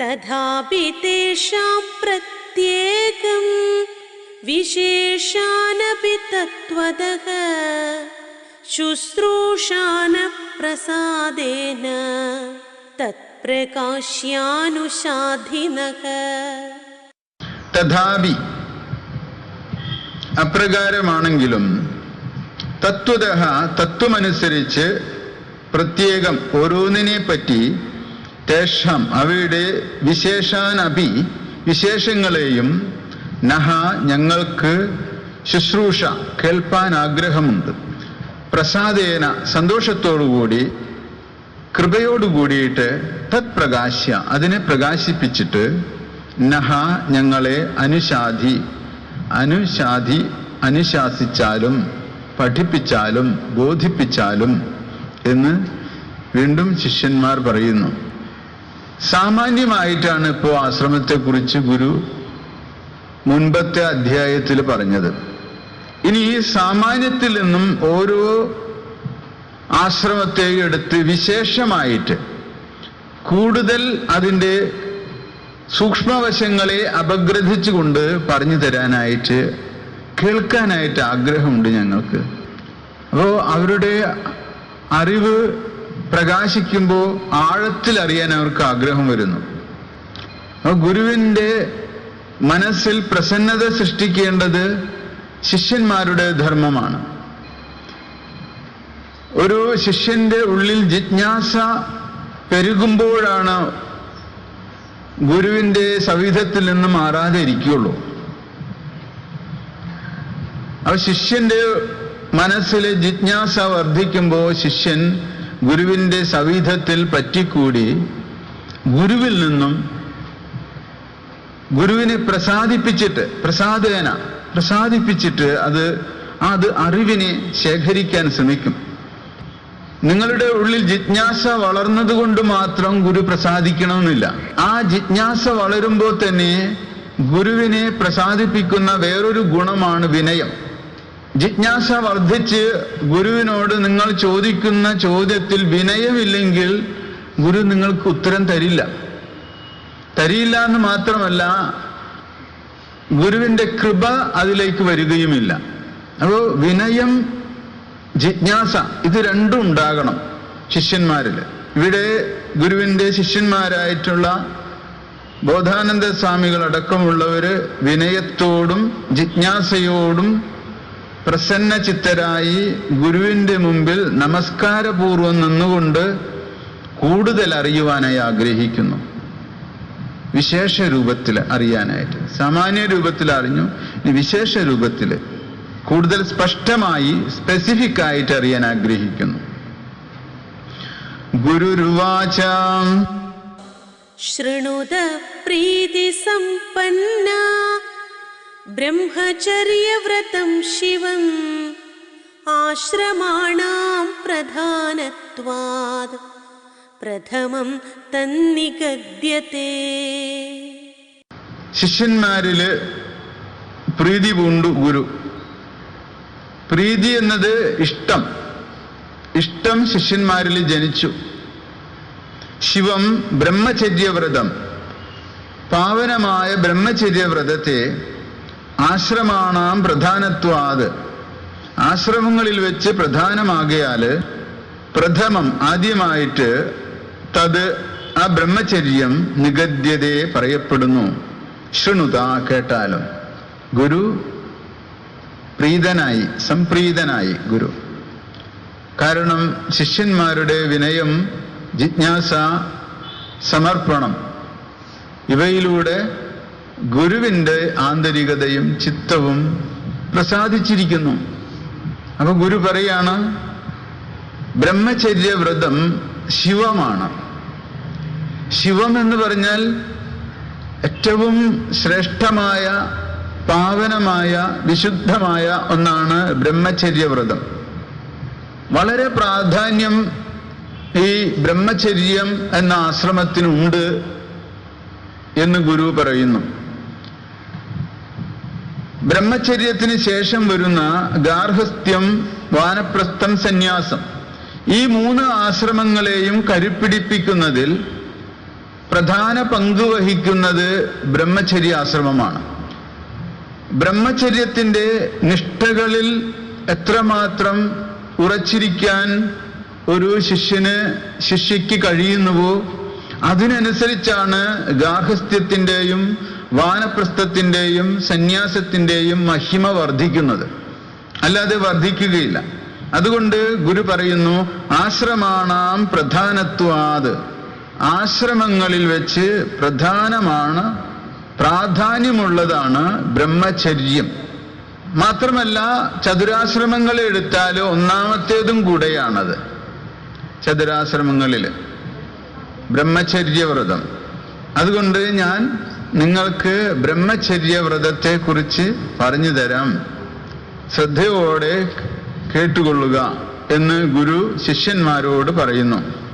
तथापि तेषां प्रत्येकं विशेषानपि तत्त्वतः शुश्रूषानप्रसादेन तत्प्रकाश्यानुशाधिनः തഥാപി അപ്രകാരമാണെങ്കിലും തത്വത തത്വമനുസരിച്ച് പ്രത്യേകം ഓരോന്നിനെ പറ്റി തേഷാം അവയുടെ വിശേഷാനപി വിശേഷങ്ങളെയും നഹ ഞങ്ങൾക്ക് ശുശ്രൂഷ കേൾപ്പാൻ ആഗ്രഹമുണ്ട് പ്രസാദേന സന്തോഷത്തോടുകൂടി കൃപയോടുകൂടിയിട്ട് തത് പ്രകാശ്യ അതിനെ പ്രകാശിപ്പിച്ചിട്ട് നഹ ഞങ്ങളെ അനുശാധി അനുശാധി അനുശാസിച്ചാലും പഠിപ്പിച്ചാലും ബോധിപ്പിച്ചാലും എന്ന് വീണ്ടും ശിഷ്യന്മാർ പറയുന്നു. സാമാന്യമായിട്ടാണ് ഇപ്പോൾ ആശ്രമത്തെക്കുറിച്ച് ഗുരു മുൻപത്തെ അധ്യായത്തിൽ പറഞ്ഞത്. ഇനി ഈ സാമാന്യത്തിൽ നിന്നും ഓരോ ആശ്രമത്തെ എടുത്ത് വിശേഷമായിട്ട് കൂടുതൽ അതിന്റെ സൂക്ഷ്മവശങ്ങളെ അപഗ്രഥിച്ചുകൊണ്ട് പറഞ്ഞു തരാനായിട്ട് കേൾക്കാനായിട്ട് ആഗ്രഹമുണ്ട് ഞങ്ങൾക്ക്. അപ്പോൾ അവരുടെ അറിവ് പ്രകാശിക്കുമ്പോൾ ആഴത്തിൽ അറിയാൻ അവർക്ക് ആഗ്രഹം വരുന്നു. ഗുരുവിന്റെ മനസ്സിൽ പ്രസന്നത സൃഷ്ടിക്കേണ്ടത് ശിഷ്യന്മാരുടെ ധർമ്മമാണ്. ഒരു ശിഷ്യന്റെ ഉള്ളിൽ ജിജ്ഞാസ പെരുകുമ്പോഴാണ് ഗുരുവിന്റെ സവിധത്തിൽ നിന്ന് മാറാതെ ഇരിക്കുള്ളൂ ആ ശിഷ്യന്റെ മനസ്സിലെ ജിജ്ഞാസ വർദ്ധിക്കുമ്പോൾ ശിഷ്യൻ ഗുരുവിന്റെ സവിധത്തിൽ പറ്റിക്കൂടി ഗുരുവിൽ നിന്നും ഗുരുവിനെ പ്രസാദിപ്പിച്ചിട്ട് പ്രസാദേന പ്രസാദിപ്പിച്ചിട്ട് അത് അത് അറിവിനെ ശേഖരിക്കാൻ ശ്രമിക്കും. നിങ്ങളുടെ ഉള്ളിൽ ജിജ്ഞാസ വളർന്നതുകൊണ്ട് മാത്രം ഗുരു പ്രസാദിക്കണമെന്നില്ല. ആ ജിജ്ഞാസ വളരുമ്പോൾ തന്നെ ഗുരുവിനെ പ്രസാദിപ്പിക്കുന്ന വേറൊരു ഗുണമാണ് വിനയം. ജിജ്ഞാസ വർദ്ധിച്ച് ഗുരുവിനോട് നിങ്ങൾ ചോദിക്കുന്ന ചോദ്യത്തിൽ വിനയമില്ലെങ്കിൽ ഗുരു നിങ്ങൾക്ക് ഉത്തരം തരില്ല. തരില്ല എന്ന് മാത്രമല്ല ഗുരുവിന്റെ കൃപ അതിലേക്ക് വരികയുമില്ല. അപ്പോൾ വിനയം ജിജ്ഞാസ ഇത് രണ്ടും ഉണ്ടാകണം ശിഷ്യന്മാരിൽ. ഇവിടെ ഗുരുവിന്റെ ശിഷ്യന്മാരായിട്ടുള്ള ബോധാനന്ദ സ്വാമികൾ അടക്കമുള്ളവര് വിനയത്തോടും ജിജ്ഞാസയോടും പ്രസന്ന ചിത്തരായി ഗുരുവിന്റെ മുമ്പിൽ നമസ്കാരപൂർവം നിന്നുകൊണ്ട് കൂടുതൽ അറിയുവാനായി ആഗ്രഹിക്കുന്നു. വിശേഷ രൂപത്തിൽ അറിയാനായിട്ട്. സാമാന്യ രൂപത്തിൽ അറിഞ്ഞു വിശേഷ രൂപത്തിൽ കൂടുതൽ സ്പഷ്ടമായി സ്പെസിഫിക് ആയിട്ട് അറിയാൻ ആഗ്രഹിക്കുന്നു. ഗുരുവാചാം ശൃണുത പ്രീതി സമ്പന്ന. ब्रह्मचर्यव्रतं शिवम् आश्रमाणां प्रधानत्वात् प्रथमं तन्निगद्यते ശിഷ്യന്മാരില് പ്രീതി പൂണ്ടു ഗുരു പ്രീതി എന്നത് ഇഷ്ടം ഇഷ്ടം ശിഷ്യന്മാരിൽ ജനിച്ചു ശിവം ബ്രഹ്മചര്യവ്രതം പാവനമായ ബ്രഹ്മചര്യവ്രതത്തെ ആശ്രമാണാം പ്രധാനത്വാത്. ആശ്രമങ്ങളിൽ വെച്ച് പ്രധാനമാകയാൽ പ്രഥമം ആദ്യമായിട്ട് തത് ആ ബ്രഹ്മചര്യം നിഗദ്യതയെ പറയപ്പെടുന്നു. ശൃണുത കേട്ടാലും. ഗുരു പ്രീതനായി സംപ്രീതനായി ഗുരു. കാരണം ശിഷ്യന്മാരുടെ വിനയം ജിജ്ഞാസ സമർപ്പണം ഇവയിലൂടെ ഗുരുവിന്റെ ആന്തരികതയും ചിത്തവും പ്രസാദിച്ചിരിക്കുന്നു. അപ്പൊ ഗുരു പറയാണ് ബ്രഹ്മചര്യവ്രതം ശിവമാണ്. ശിവം എന്ന് പറഞ്ഞാൽ ഏറ്റവും ശ്രേഷ്ഠമായ പാവനമായ വിശുദ്ധമായ ഒന്നാണ് ബ്രഹ്മചര്യവ്രതം. വളരെ പ്രാധാന്യം ഈ ബ്രഹ്മചര്യം എന്ന ആശ്രമത്തിനുണ്ട് എന്ന് ഗുരു പറയുന്നു. ബ്രഹ്മചര്യത്തിന് ശേഷം വരുന്ന ഗാർഹസ്ഥ്യം വാനപ്രസ്ഥം സന്യാസം. ഈ മൂന്ന് ആശ്രമങ്ങളെയും കരുപ്പിടിപ്പിക്കുന്നതിൽ പ്രധാന പങ്ക് വഹിക്കുന്നത് ബ്രഹ്മചര്യ ആശ്രമമാണ്. ബ്രഹ്മചര്യത്തിന്റെ നിഷ്ഠകളിൽ എത്രമാത്രം ഉറച്ചിരിക്കാൻ ഒരു ശിഷ്യന് ശിഷ്യയ്ക്ക് കഴിയുന്നുവോ അതിനനുസരിച്ചാണ് ഗാർഹസ്ഥ്യത്തിന്റെയും വാനപ്രസ്ഥത്തിന്റെയും സന്യാസത്തിന്റെയും മഹിമ വർദ്ധിക്കുന്നത്. അല്ലാതെ വർദ്ധിക്കുകയില്ല. അതുകൊണ്ട് ഗുരു പറയുന്നു ആശ്രമാണാം പ്രധാനത്വാത്. ആശ്രമങ്ങളിൽ വെച്ച് പ്രധാനമാണ് പ്രാധാന്യമുള്ളതാണ് ബ്രഹ്മചര്യം. മാത്രമല്ല ചതുരാശ്രമങ്ങൾ എടുത്താൽ ഒന്നാമത്തേതും കൂടെയാണത്. ചതുരാശ്രമങ്ങളിൽ ബ്രഹ്മചര്യവ്രതം. അതുകൊണ്ട് ഞാൻ നിങ്ങൾക്ക് ബ്രഹ്മചര്യവ്രതത്തെ കുറിച്ച് പറഞ്ഞു തരാം. ശ്രദ്ധയോടെ കേട്ടുകൊള്ളുക എന്ന് ഗുരു ശിഷ്യന്മാരോട് പറയുന്നു.